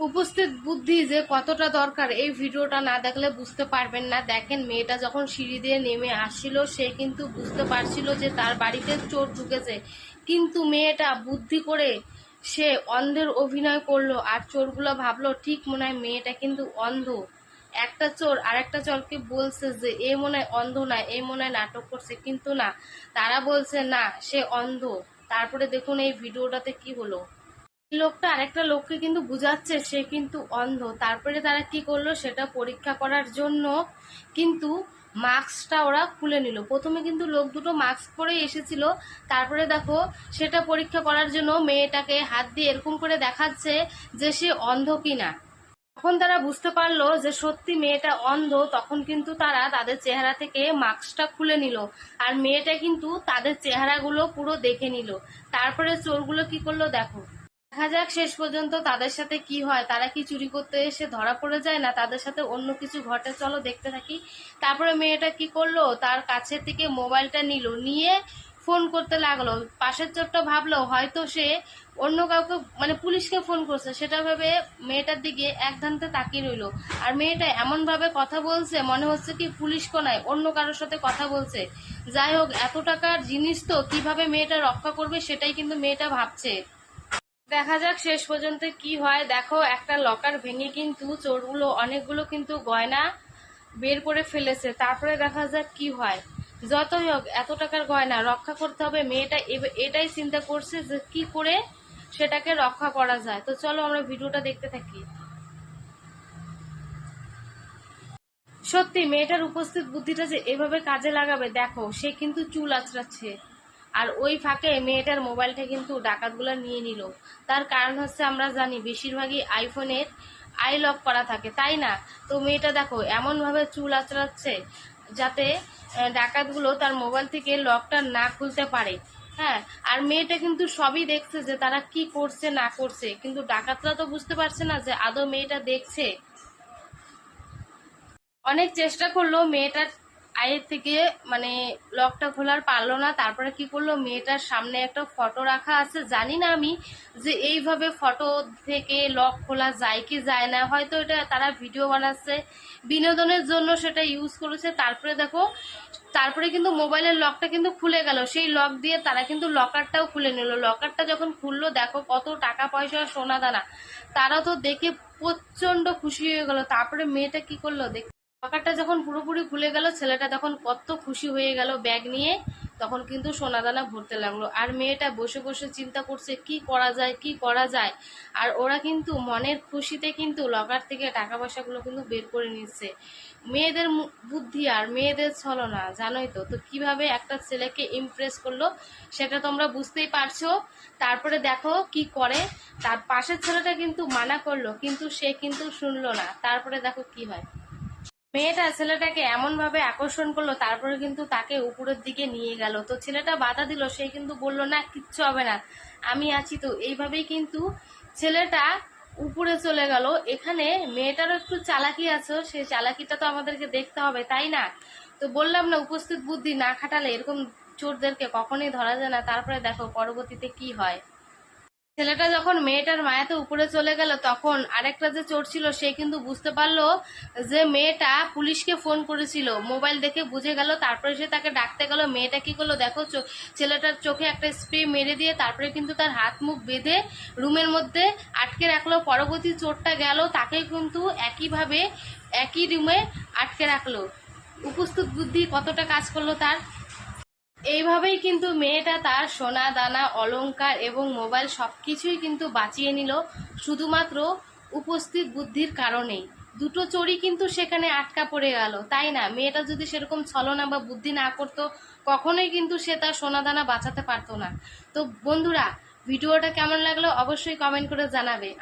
উপস্থিত বুদ্ধি যে কতটা দরকার, এই ভিডিওটা না দেখলে বুঝতে পারবেন না। দেখেন, মেয়েটা যখন সিঁড়ি দিয়ে নেমে আসছিল, সে কিন্তু বুঝতে পারছিল যে তার বাড়িতে চোর ঢুকেছে। কিন্তু মেয়েটা বুদ্ধি করে সে অন্ধের অভিনয় করল আর চোরগুলো ভাবলো, ঠিক মনে হয় মেয়েটা কিন্তু অন্ধ। একটা চোর আরেকটা চোরকে বলছে যে, এ মনে হয় অন্ধ না, এ মনে হয় নাটক করছে। কিন্তু না, তারা বলছে, না, সে অন্ধ। তারপরে দেখুন এই ভিডিওটাতে কি হলো। লোকটা আরেকটা লোককে কিন্তু বুঝাচ্ছে, সে কিন্তু অন্ধ। তারপরে তারা কি করল, সেটা পরীক্ষা করার জন্য কিন্তু মাস্কটা ওরা খুলে নিল। প্রথমে কিন্তু লোক দুটো মাস্ক পরে এসেছিল। তারপরে দেখো, সেটা পরীক্ষা করার জন্য মেয়েটাকে হাত দিয়ে এরকম করে দেখাচ্ছে যে সে অন্ধ কিনা। তখন তারা বুঝতে পারল যে সত্যি মেয়েটা অন্ধ, তখন কিন্তু তারা তাদের চেহারা থেকে মাস্কটা খুলে নিল। আর মেয়েটা কিন্তু তাদের চেহারাগুলো পুরো দেখে নিল। তারপরে চোরগুলো কি করল দেখো দেখা যাক শেষ পর্যন্ত তাদের সাথে কি হয়। তারা কি চুরি করতে এসে ধরা পড়ে যায় না তাদের সাথে অন্য কিছু ঘটে? চলো দেখতে থাকি। তারপরে মেয়েটা কি করল? তার কাছে থেকে মোবাইলটা নিল। নিয়ে ফোন করতে লাগল। পাশের চোরটা ভাবলো, হয়তো সে অন্য কাউকে মানে পুলিশকে ফোন করছে। সেটা ভেবে মেয়েটার দিকে এক ধানতে তাকিয়ে রইল। আর মেয়েটা এমন ভাবে কথা বলছে, মনে হচ্ছে কি পুলিশ কোনায়, অন্য কারোর সাথে কথা বলছে। যাই হোক, এত টাকার জিনিস তো কীভাবে মেয়েটা রক্ষা করবে সেটাই কিন্তু মেয়েটা ভাবছে। দেখা যাক শেষ পর্যন্ত কি হয়। দেখো, একটা লকার ভেঙে কিন্তু চোরগুলো অনেকগুলো কিন্তু গয়না বের করে ফেলেছে। তারপরে দেখা যাক কি হয়। যতই হোক, এত টাকার গয়না রক্ষা করতে হবে। মেয়েটা এটাই চিন্তা করছে যে কি করে সেটাকে রক্ষা করা যায়। তো চলো আমরা ভিডিওটা দেখতে থাকি। সত্যি, মেয়েটার উপস্থিত বুদ্ধিটা যে এভাবে কাজে লাগাবে, দেখো, সে কিন্তু চুল আঁচড়াচ্ছে। আর ওই ফাঁকে মেয়েটার মোবাইলটা কিন্তু ডাকাতগুলো নিয়ে নিল। তার কারণ হচ্ছে আমরা জানি বেশিরভাগই আইফোনের আই লক করা থাকে, তাই না? তো মেয়েটা দেখো, এমনভাবে চুল আচড়াচ্ছে যাতে ডাকাতগুলো তার মোবাইল থেকে লকটা না খুলতে পারে। হ্যাঁ আর মেয়েটা কিন্তু সবই দেখছে যে তারা কি করছে, না করছে। কিন্তু ডাকাতরা তো বুঝতে পারছে না যে আদৌ মেয়েটা দেখছে। অনেক চেষ্টা করল মেয়েটার আয়ের থেকে মানে লকটা খোলার পারল না। তারপরে কি করল? মেয়েটার সামনে একটা ফটো রাখা আছে। জানি না আমি যে এইভাবে ফটো থেকে লক খোলা যায় কি যায় না। হয়তো এটা তারা ভিডিও বানাচ্ছে। বিনোদনের জন্য সেটা ইউজ করেছে। তারপরে দেখো, তারপরে কিন্তু মোবাইলের লকটা কিন্তু খুলে গেল। সেই লক দিয়ে তারা কিন্তু লকারটাও খুলে নিল। লকারটা যখন খুললো, দেখো কত টাকা পয়সা, সোনা দানা। তারা তো দেখে প্রচণ্ড খুশি হয়ে গেল। তারপরে মেয়েটা কি করল? দেখ লকারটা যখন পুরোপুরি খুলে গেল, ছেলেটা তখন কত খুশি হয়ে গেল ব্যাগ নিয়ে। তখন কিন্তু সোনাদানা ভরতে লাগল। আর মেয়েটা বসে বসে চিন্তা করছে, কি করা যায়, কি করা যায়? আর ওরা কিন্তু মনের খুশিতে কিন্তু লকার থেকে টাকা পয়সাগুলো কিন্তু বের করে নিচ্ছে। মেয়েদের বুদ্ধি আর মেয়েদের ছলনা, জানোই তো। তো কীভাবে একটা ছেলেকে ইমপ্রেস করল, সেটা তোমরা বুঝতেই পারছ। তারপরে দেখো কি করে। তার পাশের ছেলেটা কিন্তু মানা করল, কিন্তু সে কিন্তু শুনলো না। তারপরে দেখো কি হয়। মেয়েটা ছেলেটাকে এমন ভাবে আকর্ষণ করল, তারপরে কিন্তু তাকে উপরের দিকে নিয়ে গেল। তো ছেলেটা বাধা দিল, সে কিন্তু বলল, না, কিচ্ছু হবে না, আমি আছি তো। এইভাবেই কিন্তু ছেলেটা উপরে চলে গেল। এখানে মেয়েটারও একটু চালাকি আছে সেই চালাকিটা তো আমাদেরকে দেখতে হবে, তাই না? তো বললাম না, উপস্থিত বুদ্ধি না খাটালে এরকম চোরদেরকে কখনোই ধরা যায় না। তারপরে দেখো, পরবর্তীতে কি হয়? ছেলেটা যখন মেয়েটার মায়াতে উপরে চলে গেল, তখন আরেকটা যে চোর ছিল, সে কিন্তু বুঝতে পারল যে মেয়েটা পুলিশকে ফোন করেছিল। মোবাইল দেখে বুঝে গেল, তারপরে সে তাকে ডাকতে গেল, মেয়েটা কি করল দেখো ছেলেটার চোখে একটা স্প্রে মেরে দিয়ে তারপরে কিন্তু তার হাত মুখ বেঁধে রুমের মধ্যে আটকে রাখল। পরবর্তী চোরটা গেল, তাকে কিন্তু একইভাবে, একই রুমে আটকে রাখল। উপস্থিত বুদ্ধি কতটা কাজ করল তার? এইভাবেই কিন্তু মেয়েটা তার সোনা, দানা, অলংকার এবং মোবাইল সবকিছুই কিন্তু বাঁচিয়ে নিল। শুধুমাত্র উপস্থিত বুদ্ধির কারণেই। দুটো চোরই কিন্তু সেখানে আটকা পড়ে গেল। তাই না? মেয়েটা যদি সেরকম ছলনা বা বুদ্ধি না করতো, কখনোই কিন্তু সে তার সোনা, দানা বাঁচাতে পারতো না। তো বন্ধুরা, ভিডিওটা কেমন লাগল অবশ্যই কমেন্ট করে জানাবে।